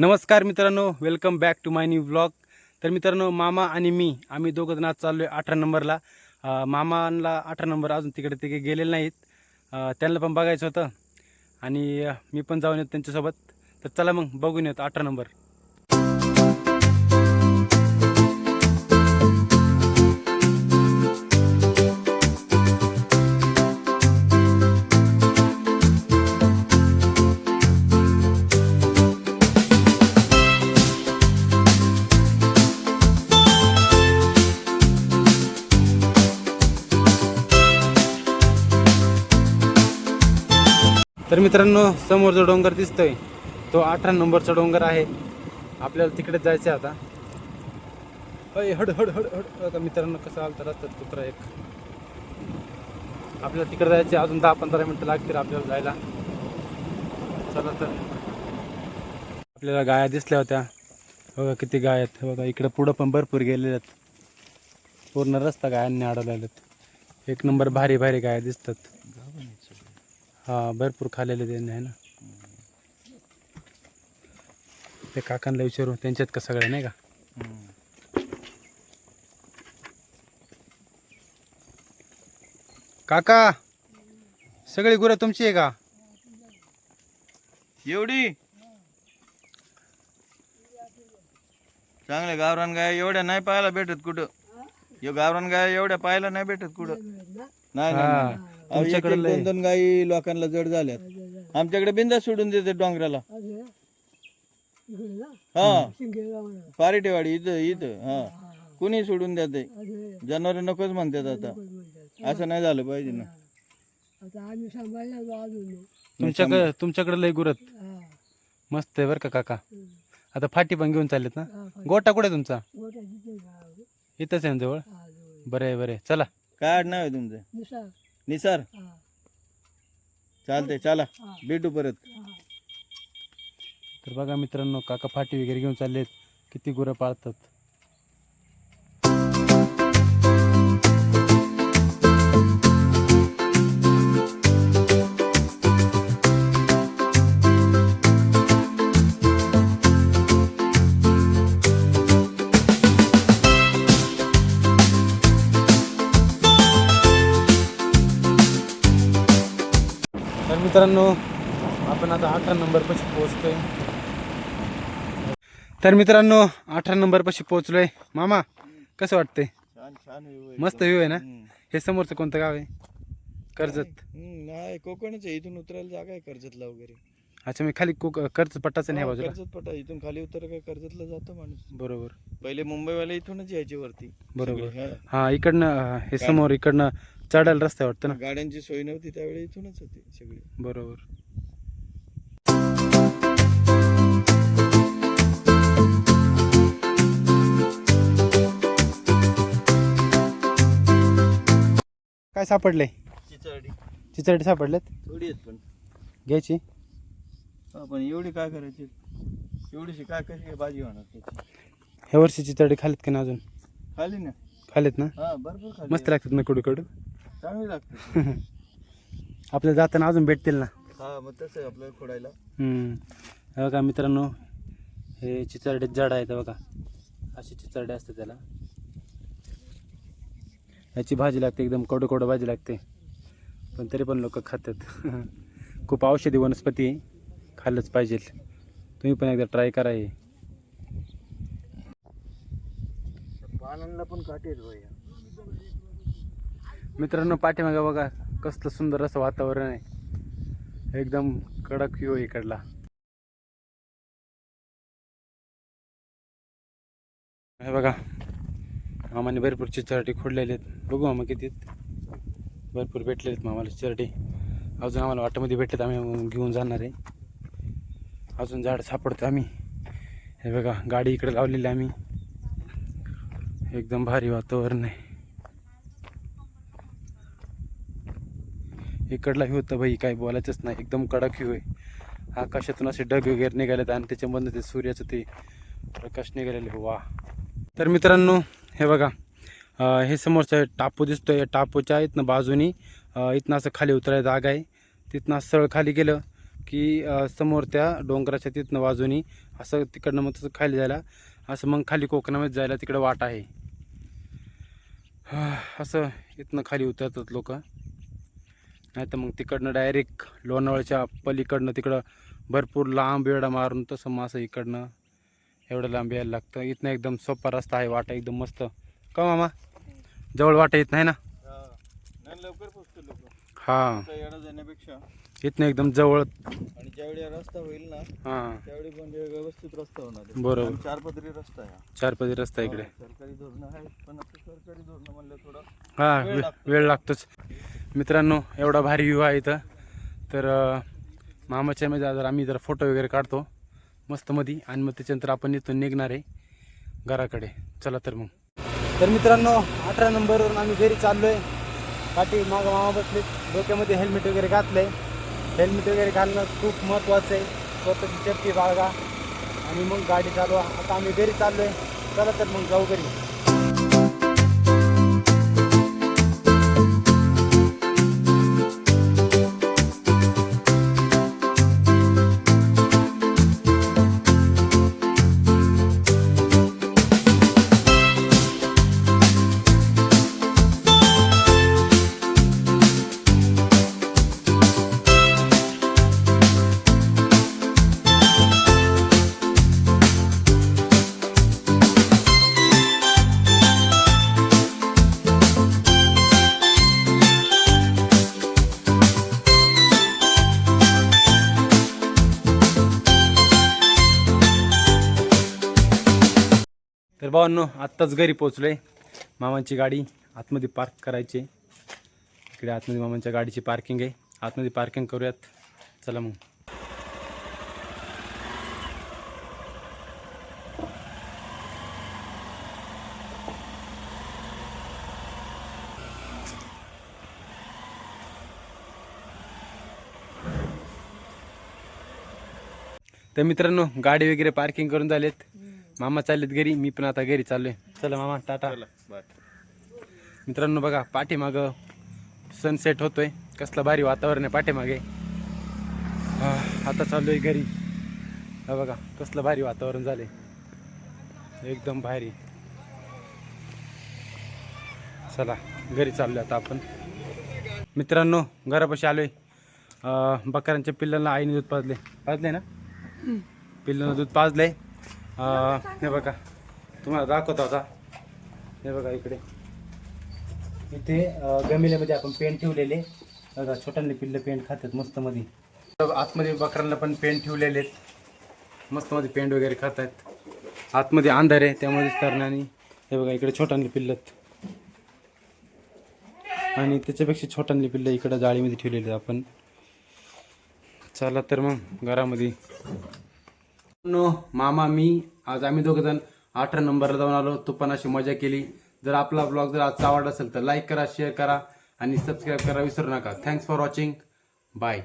नमस्कार मित्रांनो welcome back to my new blog तर मित्रांनो मामा आणि मी आम्ही दोघं जण आज चाललो आहे अठरा नंबरला. मामाला अठरा नंबर अजून तिकडे तिकडे गेलेले नाहीत. त्यांना पण बघायचं होतं. आणि मी पण जाऊन येतो त्यांच्यासोबत. तर चला मग बघून येतो अठरा नंबर. तर मित्रांनो समोर जो डोंगर दिसतोय. तो अठरा नंबरचा डोंगर आहे. आपल्याला तिकडेच जायचं आहे आता. अय हड हड हड हड. आता मित्रांनो कसं आलं तर रस्त्यात कुत्रा एक. आपल्याला तिकडे जायचे अजून दहा पंधरा मिनटं लागतील आपल्याला जायला. चला तर. आपल्याला गाया दिसल्या होत्या. बघा किती गाय आहेत. बघा इकडे पुढं पण भरपूर गेलेले आहेत. पूर्ण रस्ता गायांनी अडवलेले आहेत. एक नंबर भारी भारी गाया दिसतात. हा भरपूर खाल्लेले त्यांनी आहे ना? ते काकांना विचारू त्यांच्यात का सगळ्या नाही का? काका सगळी गुरं तुमची आहे का? एवढी? चांगले गावरान गाय एवढ्या नाही पाहायला भेटत कुठं? यो गावरान गाय एवढ्या पाहायला नाही भेटत कुठं? नाही हा, नाही, नाही. अहो, एक- तुमच्याकडे एक लय. दोन दोन गायी लोकांना जड झाल्यात. आमच्याकडे बिंदा सोडून देते डोंगराला. हा. पारिटेवाडी इथं इथं हा. कुणी सोडून देते? जनावर नकोच म्हणतात आता. असं नाही झालं पाहिजे ना. आता आम्ही सांभाळल्या अजून तुमच्याकडे तुमच्याकडे लय गुरत. मस्त आहे बरं का काका? आता फाटी पण घेऊन चाललेत ना? गोटा कुठे आहे तुमचा? इथंच आहे ना जवळ? बरं आहे बरं आहे. चला. काय आडनाव आहे तुमचं? निसार हा. चालतंय चला. भेटू परत. तर बघा मित्रांनो काका फाटी वगैरे घेऊन चाललेत. किती गुरं पाळतात. मित्रांनो आपण आता अठरा नंबर पाशी पोहोचतोय. तर मित्रांनो अठरा नंबर पाशी पोहोचलोय. मामा कसं वाटतंय? छान छान view आहे. मस्त व्ह्यू आहे ना? हम्म. हे समोरचं कोणतं गाव आहे? कर्जत. हम्म, नाही कोकणच आहे. इथून उतरायला जागा आहे कर्जतला वगैरे. अच्छा मी खाली कोक कर्ज पट्टाचं नाही हा, बाजूला. कर्जत पटा इथून खाली उतर काय कर्जतला जातो माणूस. बरोबर. पहिले मुंबईवाले इथूनच यायचे वरती. बरोबर. सगळे, हा. हा इकडनं अं, हे समोर इकडनं चढायला रस्ता वाटतं ना. गाड्यांची सोय नव्हती त्यावेळी इथूनच होती सगळी. बरोबर. काय सापडले चिचाडी. चिचरडी सापडलेत थोडी आहेत पण. घ्यायची. हा, पण एवढी काय करायची? एवढीशी काय कशी भाजी होणार त्याची? ह्या वर्षी चिचरडी खालीत का ना अजून? खाली ना? खालीत ना? हा भरपूर खाली मस्त लागतात ना कडू कडू चांगली लागते आपल्याला जाताना अजून भेटतील ना? हा मग तसं आहे आपल्याला खोडायला. हम्म. हे बघा मित्रांनो हे चिचरडे जड आहेत हे बघा. अशी चिचरडे असते त्याला. याची भाजी लागते एकदम कडू कडू भाजी लागते. पण तरी पण लोक खातात. खूप औषधी वनस्पती आहे खाल्लंच पाहिजे तुम्ही पण एकदा ट्राय करा हे. पानांना पण काटे आहेत मित्रांनो पाठीमागे बघा कसलं सुंदर असं वातावरण आहे. एकदम कडक यो इकडला. हे बघा मामाने भरपूर चिचराटी खोडलेले आहेत. बघू मामा किती भरपूर भेटलेले आहेत मामाला चिचराटी अजून आम्हाला वाटामध्ये भेटलेत आम्ही घेऊन जाणार आहे. अजून झाड सापडतो आम्ही. हे बघा गाडी इकडे लावलेली आम्ही. एकदम भारी वातावरण आहे. इकडला व्ह्यू तर भाई काय बोलायचंच नाही. एकदम कडक व्ह्यू आहे आकाशातून असे ढग वगैरे निघालेत आणि त्याच्यामधनं ते सूर्याचं ते प्रकाश निघालेले वा तर मित्रांनो हे बघा हे समोरचं टापू दिसतो या टापूच्या इथनं बाजूनी इथनं असं खाली उतरायला जागा आहे. तिथनं सरळ खाली गेलं की समोर त्या डोंगराच्या तिथनं बाजूनी असं तिकडनं मग तसं खाली जायला असं मग खाली कोकणामध्ये जायला तिकडं वाट आहे. असं इथनं खाली उतरतात लोक. नाही तर मग तिकडनं डायरेक्ट लोणावळ्याच्या पलीकडनं तिकडं भरपूर लांब वेळा मारून तसं मग असं इकडनं एवढं लांब यायला लागतं. इथनं एकदम सोपा रस्ता आहे वाटा एकदम मस्त. का मामा? जवळ वाटा येत नाही ना? लवकर हां. जाण्यापेक्षा इथनं एकदम जवळ. आणि ज्यावेळी रस्ता होईल ना हां. त्यावेळी व्यवस्थित रस्ता होणार आहे. बरोबर. चार पदरी रस्ता आहे. चार पदरी रस्ता इकडे. सरकारी धोरणं आहेत पण सरकारी धोरणं म्हणलं थोडं हां. वेळ लागतोच. मित्रांनो एवढा भारी व्ह्यू आहे इथं. तर मामाच्या मध्ये जर आम्ही जरा फोटो वगैरे काढतो मस्त मध्ये आणि मग त्याच्यानंतर आपण इथून निघणार आहे घराकडे. चला तर मग. तर मित्रांनो अठरा नंबरवरून आम्ही घरी चाललोय. पाठी मागं मामा बसले डोक्यामध्ये हेल्मेट वगैरे घातलंय. हेल्मेट वगैरे घालणं खूप महत्त्वाचं आहे. स्वतःची सेफ्टी बाळगा. आणि मग गाडी चालवा. आता आम्ही घरी चाललोय. चला तर मग जाऊ घरी. भावांनो आत्ताच घरी पोचलोय मामांची गाडी आतमध्ये पार्क करायची इकडे आतमध्ये मामांच्या गाडीची पार्किंग आहे. आतमध्ये पार्किंग करूयात. चला मग. तर मित्रांनो गाडी वगैरे पार्किंग करून झालेत. मामा चाललेत घरी मी पण आता घरी चाललोय. चला मामा टाटा. मित्रांनो बघा पाठीमाग सनसेट होतोय. कसलं भारी वातावरण आहे पाठीमागे. हा, आता चाललोय घरी. हा बघा कसलं भारी वातावरण झालंय. एकदम भारी. चला घरी चाललोय आता आपण. मित्रांनो घरापाशी आलोय. अं, बकरांच्या पिल्लांना आईने दूध पाजले पाजले ना? पिल्लांना दूध पाजलंय. हे बघा. तुम्हाला दाखवत होता हे बघा इकडे. इथे गमिल्यामध्ये आपण पेंट ठेवलेले. बघा छोट्यांनी पिल्लं पेंट खातात मस्त मध्ये तर आतमध्ये बकरांना पण पेंट ठेवलेले आहेत. मस्त मध्ये पेंट वगैरे खात आहेत आतमध्ये अंधार आहे त्यामध्येच दिसणार हे बघा इकडे छोटांनी पिल्लत आणि त्याच्यापेक्षा छोटांनी पिल्लं इकडं जाळीमध्ये ठेवलेले आहेत आपण. चला तर मग घरामध्ये. नो मामा मी आज आम्ही दोघं जण अठरा नंबरला जाऊन आलो. तो पण अशी मजा केली. जर आपला ब्लॉग जर आजचा आवडला असेल तर लाईक करा शेअर करा आणि सबस्क्राईब करा विसरू नका. Thanks for watching bye